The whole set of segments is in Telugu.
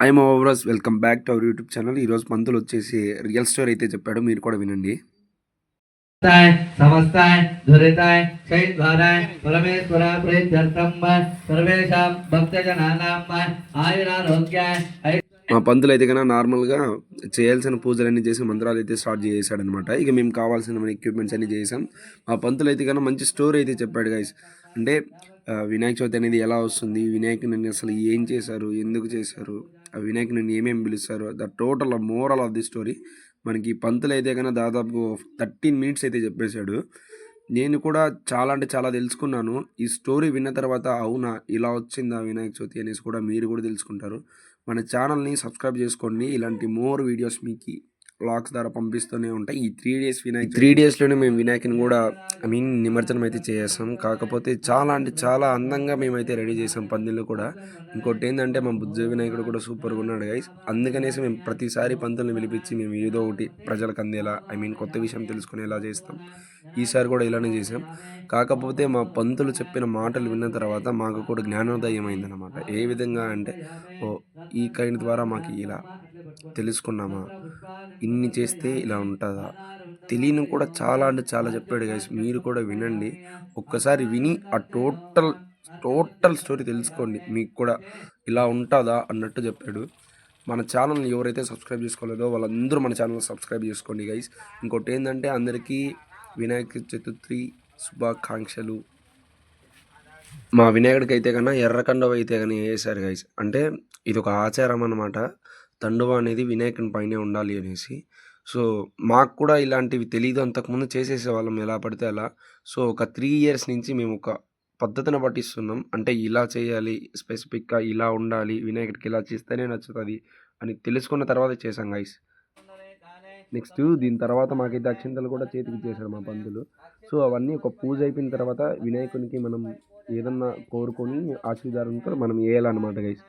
High మోవరాజ్ welcome back to our YouTube channel ఈ రోజు పంతులు వచ్చేసి రియల్ స్టోరీ అయితే చెప్పాడు. మీరు కూడా వినండి. మా పంతులు అయితే కన్నా నార్మల్గా చేయాల్సిన పూజలన్నీ చేసి మంత్రాలు అయితే స్టార్ట్ చేశాడనమాట ఇక మేము కావాల్సిన మన ఎక్విప్మెంట్స్ అన్ని చేసాం. మా పంతులు అయితే కన్నా మంచి స్టోరీ అయితే చెప్పాడు గాయస్ అంటే వినాయక చవితి అనేది ఎలా వస్తుంది? వినాయకుని అసలు ఏం చేశారు? ఎందుకు చేశారు? ఆ వినాయకుని ఏమేమి పిలుస్తారు the total moral of the story మనకి పంతులు అయితే కన్నా దాదాపు థర్టీన్ మినిట్స్ అయితే చెప్పేశాడు. నేను కూడా చాలా అంటే చాలా తెలుసుకున్నాను. ఈ స్టోరీ విన్న తర్వాత అవునా ఇలా వచ్చిందా వినాయక చవితి అనేసి కూడా మీరు కూడా తెలుసుకుంటారు. మన ఛానల్ని సబ్స్క్రైబ్ చేసుకోండి. ఇలాంటి మోర్ వీడియోస్ మీకు బ్లాగ్స్ ద్వారా పంపిస్తూనే ఉంటాయి. ఈ త్రీ డేస్ వినాయక త్రీ డేస్లోనే మేము వినాయకుని కూడా ఐ మీన్ నిమజ్జనం అయితే చేసాం కాకపోతే చాలా అంటే చాలా అందంగా మేమైతే రెడీ చేసాం పందిళ్ళు కూడా. ఇంకోటి ఏంటంటే మా బుద్ధ వినాయకుడు కూడా సూపర్గా ఉన్నాడు గైస్ అందుకనేసి మేము ప్రతిసారి పంతుల్ని పిలిపించి మేము ఏదో ఒకటి ప్రజలకు అందేలా ఐ మీన్ కొత్త విషయం తెలుసుకునేలా చేస్తాం. ఈసారి కూడా ఇలానే చేసాం. కాకపోతే మా పంతులు చెప్పిన మాటలు విన్న తర్వాత మాకు కూడా జ్ఞానోదయం అయిందనమాట ఏ విధంగా అంటే ఓ ఈ కైన్ ద్వారా మాకు ఇలా తెలుసుకున్నామా? ఇన్ని చేస్తే ఇలా ఉంటుందా? తెలియని కూడా చాలా అంటే చాలా చెప్పాడు గైస్ మీరు కూడా వినండి. ఒక్కసారి విని ఆ టోటల్ టోటల్ స్టోరీ తెలుసుకోండి. మీకు కూడా ఇలా ఉంటుందా అన్నట్టు చెప్పాడు. మన ఛానల్ని ఎవరైతే సబ్స్క్రైబ్ చేసుకోలేదో వాళ్ళందరూ మన ఛానల్ సబ్స్క్రైబ్ చేసుకోండి గైస్ ఇంకోటి ఏంటంటే అందరికీ వినాయక చతుర్థి శుభాకాంక్షలు. మా వినాయకుడికి అయితే కన్నా ఎర్రకండవ అయితే కానీ వేసారు గైస్ అంటే ఇది ఒక ఆచారం అన్నమాట. తండువ అనేది వినాయకుని పైనే ఉండాలి అనేసి. సో మాకు కూడా ఇలాంటివి తెలియదు అంతకుముందు చేసేసేవాళ్ళం ఎలా పడితే అలా. సో ఒక త్రీ ఇయర్స్ నుంచి మేము ఒక పద్ధతిని పట్టిస్తున్నాం. అంటే ఇలా చేయాలి స్పెసిఫిక్గా ఇలా ఉండాలి వినాయకుడికి ఇలా చేస్తేనే నచ్చుతుంది అని తెలుసుకున్న తర్వాత చేసాం గైస్ నెక్స్ట్ దీని తర్వాత మాకైతే అక్షింతలు కూడా చేతికి చేశారు మా పంతులు. సో అవన్నీ ఒక పూజ అయిపోయిన తర్వాత వినాయకునికి మనం ఏదన్నా కోరుకొని ఆశీర్వాదంతో మనం వేయాలన్నమాట గైస్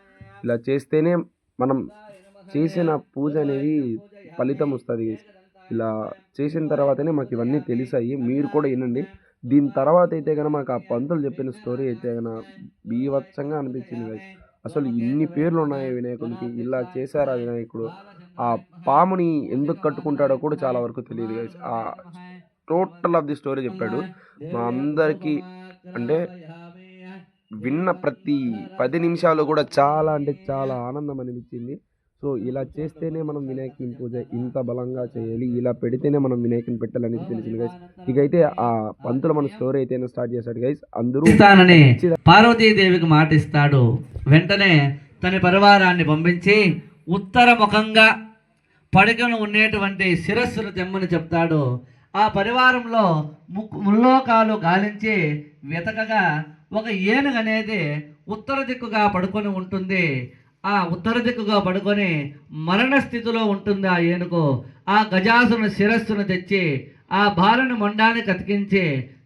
ఇలా చేస్తేనే మనం చేసిన పూజ అనేది ఫలితం వస్తుంది. ఇలా చేసిన తర్వాతనే మాకు ఇవన్నీ తెలిసాయి. మీరు కూడా వినండి. దీని తర్వాత అయితే కనుక మాకు ఆ పంతులు చెప్పిన స్టోరీ అయితే కనుక బీవత్సంగా అనిపించింది గైస్ అసలు ఇన్ని పేర్లు ఉన్నాయి వినాయకునికి. ఇలా చేశారా వినాయకుడు? ఆ పాముని ఎందుకు కట్టుకుంటాడో కూడా చాలా వరకు తెలియదు గైస్ ఆ టోటల్ ఆఫ్ ది స్టోరీ చెప్పాడు. మా అందరికీ అంటే విన్న ప్రతి పది నిమిషాలు కూడా చాలా అంటే చాలా ఆనందం అనిపించింది. సో ఇలా చేస్తేనే మనం వినాయకుని పూజ ఇంత బలంగా చేయాలి ఇలా పెడితేనే మనం వినాయకుని పెట్టాలని తెలిసింది గైస్ ఇకైతే ఆ పంతులు మన స్టోరీ అయితే స్టార్ట్ చేశాడు గైస్ అందరూ ఇస్తానని పార్వతీదేవికి మాట ఇస్తాడు. వెంటనే తన పరివారాన్ని పంపించి ఉత్తర ముఖంగా పడుకొని ఉండేటువంటి శిరస్సును తెమ్మని చెప్తాడు. ఆ పరివారంలో ముల్లోకాలు గాలించి వెతకగా ఒక ఏనుగు అనేది ఉత్తర దిక్కుగా పడుకొని ఉంటుంది. ఆ ఉత్తర దిక్కుగా పడుకొని మరణ స్థితిలో ఉంటుంది ఆ ఏనుగు? ఆ గజాసును శిరస్సును తెచ్చి ఆ బాలుని మొండాన్ని కతికించి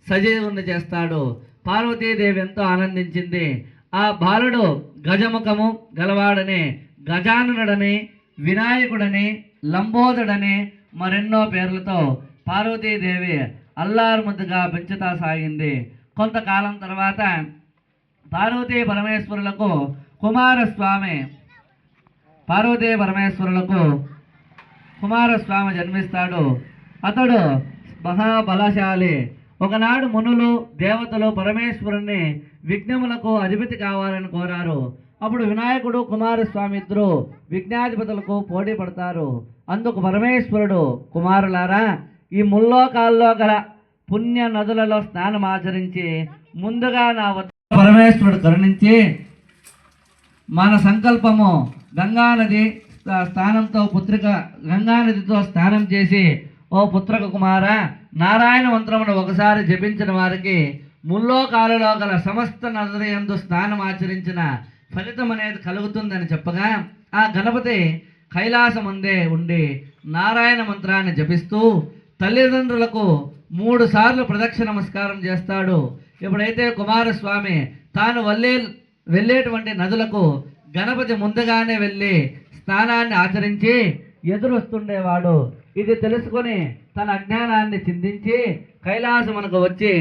సజీవుని చేస్తాడు. పార్వతీదేవి ఎంతో ఆనందించింది. ఆ బాలుడు గజముఖము గలవాడని గజాననుడని వినాయకుడని లంబోదరుడని మరెన్నో పేర్లతో పార్వతీదేవి అల్లారుముద్దుగా పెంచుతా సాగింది. కొంతకాలం తర్వాత పార్వతీ పరమేశ్వరులకు కుమారస్వామి పార్వతీ పరమేశ్వరులకు కుమారస్వామి జన్మిస్తాడు. అతడు మహాబలశాలి. ఒకనాడు మునులు దేవతలు పరమేశ్వరుని విఘ్నములకు అధిపతి కావాలని కోరారు. అప్పుడు వినాయకుడు కుమారస్వామి ఇద్దరు విఘ్నాధిపతులకు పోటీ పడతారు. అందుకు పరమేశ్వరుడు కుమారులారా ఈ ముల్లోకాల్లో గల పుణ్య నదులలో స్నానం ఆచరించి ముందుగా నా వద్ద పరమేశ్వరుడు కరుణించి మన సంకల్పము గంగానది స్థానంతో పుత్రిక గంగానదితో స్నానం చేసి ఓ పుత్రక కుమార నారాయణ మంత్రమును ఒకసారి జపించిన వారికి ముల్లోకాలలో గల సమస్త నదయందు స్నానం ఆచరించిన ఫలితం అనేది కలుగుతుందని చెప్పగా ఆ గణపతి కైలాసముందే ఉండి నారాయణ మంత్రాన్ని జపిస్తూ తల్లిదండ్రులకు మూడు సార్లు ప్రదక్షిణ నమస్కారం చేస్తాడు. ఎప్పుడైతే కుమారస్వామి తాను వల్లే వెళ్ళేటువంటి నదులకు గణపతి ముందుగానే వెళ్ళి స్నానాన్ని ఆచరించి ఎదురొస్తుండేవాడు. ఇది తెలుసుకొని తన అజ్ఞానాన్ని చిందించి కైలాసమునకు వచ్చి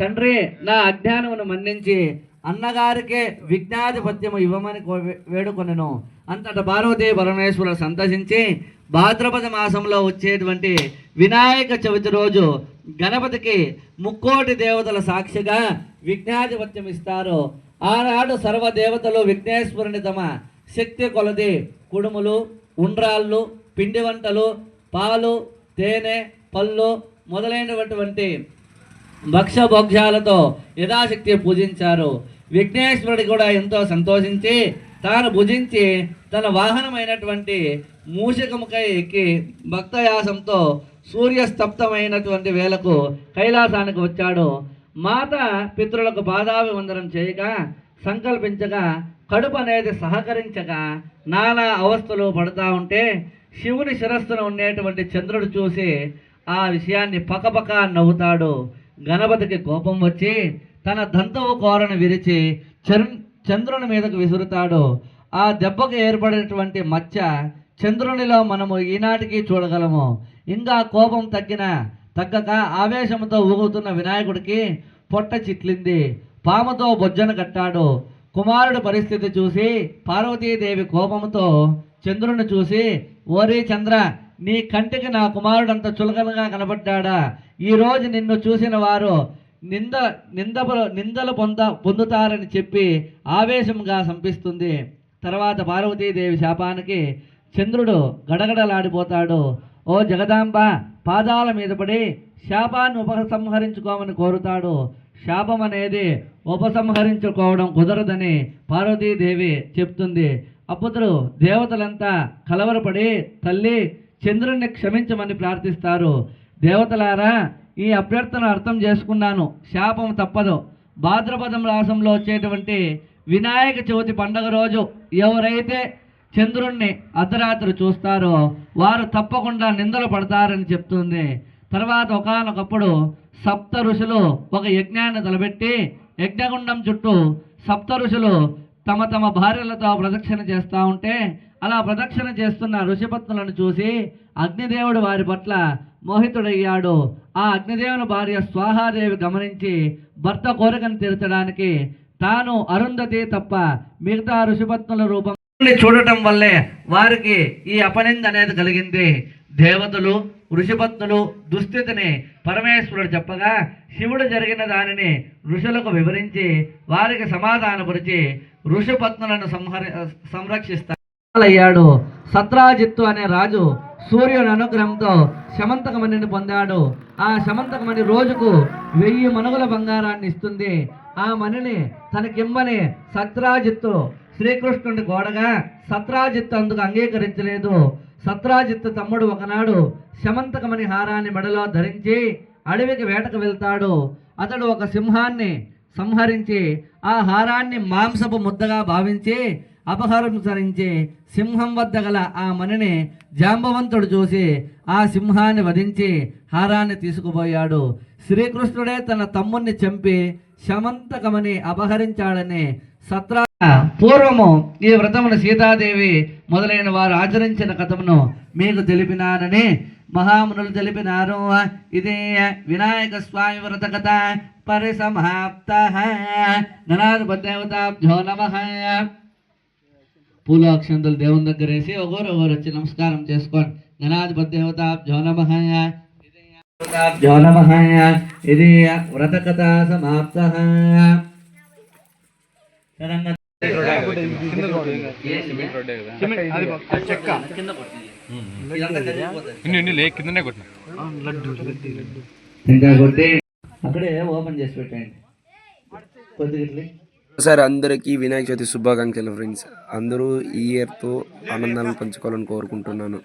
తండ్రి నా అజ్ఞానమును మన్నించి అన్నగారికే విజ్ఞాధిపత్యము ఇవ్వమని కో- వేడుకొనెను. అంతట పార్వతీ పరమేశ్వరుడు సంతసించి భాద్రపద మాసంలో వచ్చేటువంటి వినాయక చవితి రోజు గణపతికి ముక్కోటి దేవతల సాక్షిగా విజ్ఞాధిపత్యం ఇస్తారు ఆనాడు సర్వ దేవతలు విఘ్నేశ్వరుని తమ శక్తి కొలది కుడుములు ఉండ్రాళ్ళు పిండి వంటలు పాలు తేనె పళ్ళు మొదలైనటువంటి భక్షభోగ్యాలతో యథాశక్తి పూజించారు. విఘ్నేశ్వరుడు కూడా ఎంతో సంతోషించి తాను భుజించి తన వాహనమైనటువంటి మూషకముకై ఎక్కి భక్తయాసంతో సూర్యస్తప్తమైనటువంటి వేళకు కైలాసానికి వచ్చాడు. మాత పితృలకు పాదాభివందనం చేయగా సంకల్పించగా కడుపు అనేది సహకరించగా నానా అవస్థలు పడుతూ ఉంటే శివుని శిరస్సును ఉండేటువంటి చంద్రుడు చూసి ఆ విషయాన్ని పకపక నవ్వుతాడు. గణపతికి కోపం వచ్చి తన దంతవు కోరను విరిచి చంద్రుని మీదకు విసురుతాడు. ఆ దెబ్బకు ఏర్పడినటువంటి మచ్చ చంద్రునిలో మనము ఈనాటికి చూడగలము. ఇంకా కోపం తగ్గిన తగ్గక ఆవేశంతో ఊగుతున్న వినాయకుడికి పొట్ట చిట్లింది. పాముతో బొజ్జన కట్టాడు. కుమారుడి పరిస్థితి చూసి పార్వతీదేవి కోపంతో చంద్రుని చూసి ఓరి చంద్ర నీ కంటికి నా కుమారుడంత చులకనగా కనబడ్డాడా ఈరోజు నిన్ను చూసిన వారు నింద నింద నిందలు పొంద పొందుతారని చెప్పి ఆవేశంగా సంపిస్తుంది. తర్వాత పార్వతీదేవి శాపానికి చంద్రుడు గడగడలాడిపోతాడు. ఓ జగదాంబ పాదాల మీద పడి శాపాన్ని ఉపసంహరించుకోమని కోరుతాడు. శాపం అనేది ఉపసంహరించుకోవడం కుదరదని పార్వతీదేవి చెప్తుంది. అప్పుడు దేవతలంతా కలవరపడి తల్లి చంద్రుణ్ణి క్షమించమని ప్రార్థిస్తారు. దేవతలారా ఈ అభ్యర్థన అర్థం చేసుకున్నాను. శాపం తప్పదు. భాద్రపదం రాసంలో వచ్చేటువంటి వినాయక చవితి పండగ రోజు ఎవరైతే చంద్రుణ్ణి అర్ధరాత్రి చూస్తారో వారు తప్పకుండా నిందలు పడతారని చెప్తుంది. తర్వాత ఒకానొకప్పుడు సప్త ఋషులు ఒక యజ్ఞాన్ని తలబెట్టి యజ్ఞగుండం చుట్టూ సప్త ఋషులు తమ తమ భార్యలతో ప్రదక్షిణ చేస్తూ ఉంటే అలా ప్రదక్షిణ చేస్తున్న ఋషిపత్నులను చూసి అగ్నిదేవుడు వారి పట్ల మోహితుడయ్యాడు. ఆ అగ్నిదేవుని భార్య స్వాహాదేవి గమనించి భర్త కోరికను తీర్చడానికి తాను అరుంధతి తప్ప మిగతా ఋషిపత్నుల రూపం చూడటం వల్లే వారికి ఈ అపనింద అనేది కలిగింది. దేవతలు ఋషిపత్నులు దుస్థితిని పరమేశ్వరుడు చెప్పగా శివుడు జరిగిన దానిని ఋషులకు వివరించి వారికి సమాధానపరిచి ఋషిపత్నులను సంహరి సంరక్షిస్తాడు సత్రాజిత్తు అనే రాజు సూర్యుని అనుగ్రహంతో శమంతకమణిని పొందాడు. ఆ శమంతకమణి రోజుకు వెయ్యి మనుగుల బంగారాన్ని ఇస్తుంది. ఆ మణిని తనకిమ్మని సత్రాజిత్తు శ్రీకృష్ణుడి గోడగా సత్రాజిత్ అందుకు అంగీకరించలేదు. సత్రాజిత్ తమ్ముడు ఒకనాడు శమంతకమణి హారాన్ని మెడలో ధరించి అడవికి వేటకు వెళ్తాడు. అతడు ఒక సింహాన్ని సంహరించి ఆ హారాన్ని మాంసపు ముద్దగా భావించి అపహరించరించి సింహం వద్ద గల ఆ మణిని జాంబవంతుడు చూసి ఆ సింహాన్ని వధించి హారాన్ని తీసుకుపోయాడు. శ్రీకృష్ణుడే తన తమ్ముణ్ణి చంపి శమంతకమని అపహరించాడని సత్ర పూర్వము ఈ వ్రతమును సీతాదేవి మొదలైన వారు ఆచరించిన కథమును మీకు తెలిపినారని మహామునులు తెలిపినారు. ఇదే వినాయక స్వామి వ్రత కథ. పరిసమాప్త. గణాధిపదేవతాభ్యో నమ. పూల అక్షంతులు దేవుని దగ్గర వేసి ఒకరు ఒకరు వచ్చి నమస్కారం చేసుకోండి. గణాధిపతి దేవతాభ్యో నమ నమ. ఇది వ్రత కథ. సమాప్త. కిందనే కొట్టిన. ఇంకా కొట్టి అక్కడే ఓపెన్ చేసి పెట్టండి కొద్దిగా ఇట్లే. సార్ అందరికీ వినాయక చవితి శుభాకాంక్షలు ఫ్రెండ్స్. అందరూ ఈ ఇయర్తో ఆనందాలను పంచుకోవాలని కోరుకుంటున్నాను.